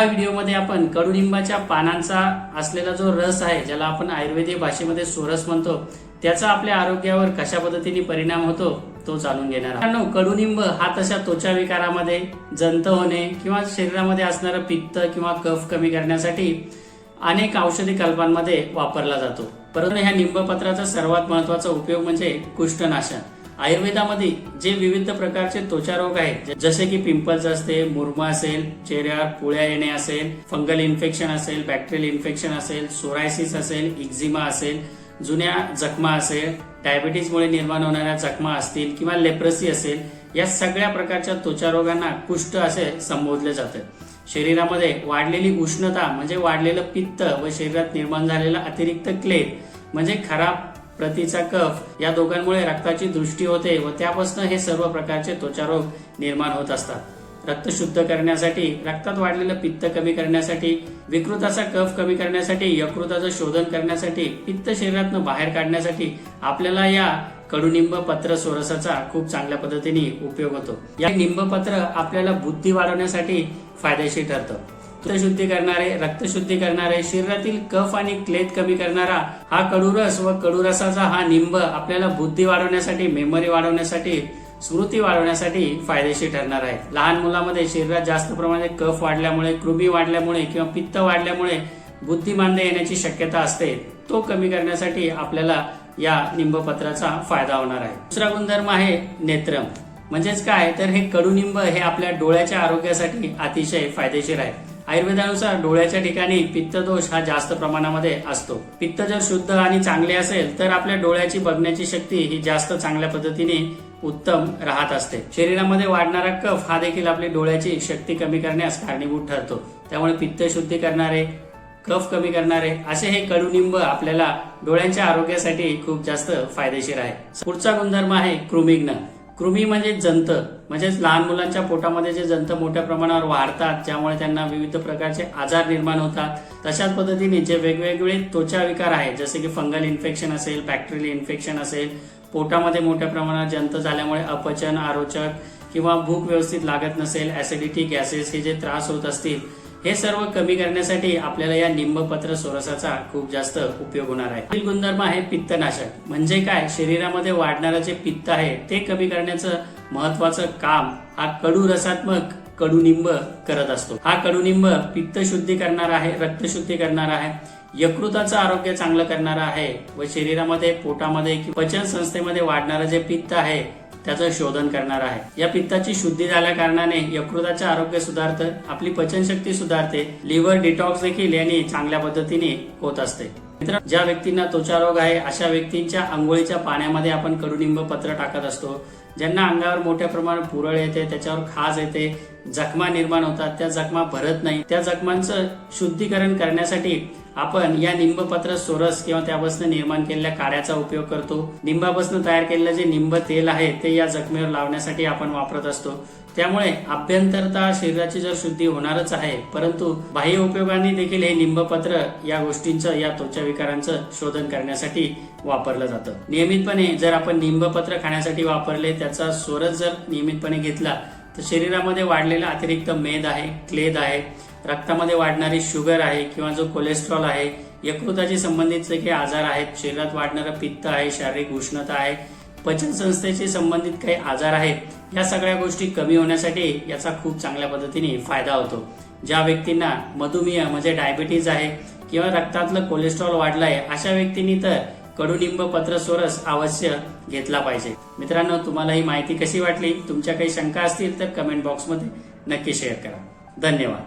या व्हिडिओमध्ये आपण कडुलिंबाच्या पानांचा असलेला जो रस आहे ज्याला आपण आयुर्वेदिक भाषेमध्ये सोरस म्हणतो त्याचा आपल्या आरोग्यावर कशा पद्धतीने परिणाम होतो तो जाणून घेणार आहोत. मित्रांनो, कडुलिंब हा तशा त्वचा विकारामध्ये जंत होणे किंवा शरीरामध्ये असणारं पित्त किंवा कफ कमी करण्यासाठी अनेक औषधी कल्पांमध्ये वापरला जातो परंतु ह्या निंबपत्राचा सर्वात महत्त्वाचा उपयोग म्हणजे कुष्ठनाशन आयुर्वेदामध्ये जे विविध प्रकारचे त्वचारोग आहेत जसे की पिंपल्स असते मुरमा असेल चेहऱ्यावर पुळ्या येणे असेल फंगल इन्फेक्शन असेल बॅक्टेरियल इन्फेक्शन असेल सोरायसिस असेल इक्झिमा असेल जुन्या जखमा असेल डायबिटीजमुळे निर्माण होणाऱ्या जखमा असतील किंवा लेप्रसी असेल या सगळ्या प्रकारच्या त्वचारोगांना कुष्ठ असे संबोधले जाते. शरीरामध्ये वाढलेली उष्णता म्हणजे वाढलेलं पित्त व शरीरात निर्माण झालेला अतिरिक्त क्लेद म्हणजे खराब प्रतीचा कफ या दोघांमुळे रक्ताची दृष्टी होते व त्यापासून हे सर्व प्रकारचे त्वचारोग निर्माण होत असतात. रक्त शुद्ध करण्यासाठी रक्तात वाढलेलं पित्त कमी करण्यासाठी विकृताचा कफ कमी करण्यासाठी यकृताचं शोधन करण्यासाठी पित्त शरीरातनं बाहेर काढण्यासाठी आपल्याला या कडुनिंब पत्र सोरसाचा खूप चांगल्या पद्धतीने उपयोग होतो. या निंबपत्र आपल्याला बुद्धी वाढवण्यासाठी फायदेशीर ठरतं. रक्तशुद्धी करणारे रक्तशुद्धी करणारे शरीरातील कफ आणि क्लेद कमी करणारा हा कडुरस व कडुरसाचा हा निंब आपल्याला बुद्धी वाढवण्यासाठी मेमरी वाढवण्यासाठी स्मृती वाढवण्यासाठी फायदेशीर ठरणार आहे. लहान मुलामध्ये शरीरात जास्त प्रमाणात कफ वाढल्यामुळे कृमी वाढल्यामुळे किंवा पित्त वाढल्यामुळे बुद्धिमांद्य येण्याची शक्यता असते. तो कमी करण्यासाठी आपल्याला या निंबपत्राचा फायदा होणार आहे. दुसरा गुणधर्म आहे नेत्रम. म्हणजेच काय? तर हे कडुनिंब हे आपल्या डोळ्याच्या आरोग्यासाठी अतिशय फायदेशीर आहे. आयुर्वेदानुसार डोळ्याच्या ठिकाणी पित्तदोष हा जास्त प्रमाणामध्ये असतो. पित्त जर शुद्ध आणि चांगले असेल तर आपल्या डोळ्याची बघण्याची शक्ती ही जास्त चांगल्या पद्धतीने उत्तम राहत असते. शरीरामध्ये वाढणारा कफ हा देखील आपली डोळ्याची शक्ती कमी करण्यास कारणीभूत ठरतो. त्यामुळे पित्त शुद्धी करणारे कफ कमी करणारे असे हे कडुनिंब आपल्याला डोळ्यांच्या आरोग्यासाठी खूप जास्त फायदेशीर आहे. पुढचा गुणधर्म आहे कृमिग्न. कृमी म्हणजे जंत. म्हणजेच लहान मुलांच्या पोटामध्ये जे जंत मोठ्या प्रमाणावर वाढतात ज्यामुळे त्यांना विविध प्रकारचे आजार निर्माण होतात. तशाच पद्धतीने जे वेगवेगळे त्वचा विकार आहेत जसे की फंगल इन्फेक्शन असेल बॅक्टेरियल इन्फेक्शन असेल पोटामध्ये मोठ्या प्रमाणात जंत झाल्यामुळे अपचन आरोचक किंवा भूक व्यवस्थित लागत नसेल ऍसिडिटी गॅसेस हे जे त्रास होत असतील हे सर्व कमी करण्यासाठी आपल्याला या निंबपत्र सोरसाचा खूप जास्त उपयोग होणार आहे. पुढील गुणधर्म आहे पित्तनाशक. म्हणजे काय? शरीरामध्ये वाढणारं जे पित्त आहे ते कमी करण्याचं महत्वाचं काम हा कडू रसात्मक कडुनिंब करत असतो. हा कडुनिंब पित्त शुद्धी करणार आहे रक्तशुद्धी करणार आहे यकृताचं आरोग्य चांगलं करणार आहे व शरीरामध्ये पोटामध्ये पचन संस्थेमध्ये वाढणारं जे पित्त आहे त्याचं शोधन करणार आहे. या पित्ताची शुद्धी झाल्या कारणाने यकृताचे आरोग्य सुधारतं आपली पचनशक्ती सुधारते लिव्हर डिटॉक्स देखील यांनी चांगल्या पद्धतीने होत असते. मित्र ज्या व्यक्तींना त्वचा रोग आहे अशा व्यक्तींच्या आंघोळीच्या पाण्यामध्ये आपण कडुनिंब पत्र टाकत असतो. ज्यांना अंगावर मोठ्या प्रमाणात पुरळ येते त्याच्यावर खाज येते जखमा निर्माण होतात. त्या जखमा भरत नाही. त्या जखमांचं शुद्धीकरण करण्यासाठी आपण या निंबपत्र सोरस किंवा त्यापासून निर्माण केलेल्या काड्याचा उपयोग करतो. निंबापासून तयार केलेलं जे निंब तेल आहे ते या जखमेवर लावण्यासाठी आपण वापरत असतो. त्यामुळे अभ्यंतरता शरीराची जर शुद्धी होणारच आहे परंतु बाह्य उपयोगाने देखील हे निंबपत्र या गोष्टींचं या त्वचा विकारांचं शोधन करण्यासाठी वापरलं जातं. नियमितपणे जर आपण निंबपत्र खाण्यासाठी वापरले त्याचा सोरस जर नियमितपणे घेतला तर शरीरामध्ये वाढलेला अतिरिक्त मेद आहे क्लेद आहे रक्तामध्ये वाढणारी शुगर आहे किंवा जो कोलेस्ट्रॉल आहे यकृताशी संबंधित जे काही आजार आहेत शरीरात वाढणारं पित्त आहे शारीरिक उष्णता आहे पचन संस्थेशी संबंधित काही आजार आहेत या सगळ्या गोष्टी कमी होण्यासाठी याचा खूप चांगल्या पद्धतीने फायदा होतो. ज्या व्यक्तींना मधुमेह म्हणजे डायबिटीज आहे किंवा रक्तातलं कोलेस्ट्रॉल वाढलंय अशा व्यक्तींनी तर कडुनिंब पत्र सोरस अवश्य घेतला पाहिजे. मित्रांनो तुम्हाला ही माहिती कशी वाटली? तुमच्या काही शंका असतील तर कमेंट बॉक्समध्ये नक्की शेअर करा. धन्यवाद.